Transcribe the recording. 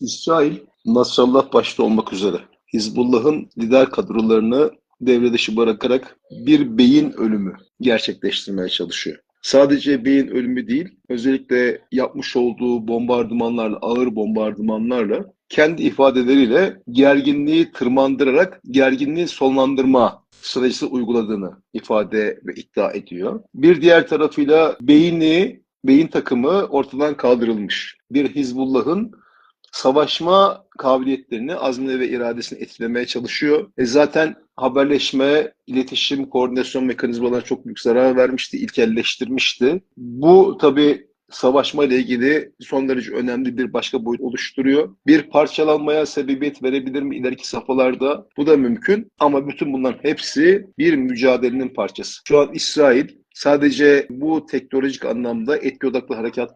İsrail, Nasrallah başta olmak üzere Hizbullah'ın lider kadrolarını devre dışı bırakarak bir beyin ölümü gerçekleştirmeye çalışıyor. Sadece beyin ölümü değil, özellikle yapmış olduğu bombardımanlarla, ağır bombardımanlarla kendi ifadeleriyle gerginliği tırmandırarak gerginliği sonlandırma stratejisi uyguladığını ifade ve iddia ediyor. Bir diğer tarafıyla beyni, beyin takımı ortadan kaldırılmış. Bir Hizbullah'ın savaşma kabiliyetlerini, azmini ve iradesini etkilemeye çalışıyor. E zaten haberleşme, iletişim, koordinasyon mekanizmalarına çok büyük zarar vermişti, ilkelleştirmişti. Bu tabii savaşma ile ilgili son derece önemli bir başka boyut oluşturuyor. Bir parçalanmaya sebebiyet verebilir mi ileriki safhalarda? Bu da mümkün ama bütün bunların hepsi bir mücadelenin parçası. Şu an İsrail sadece bu teknolojik anlamda etki odaklı harekatlar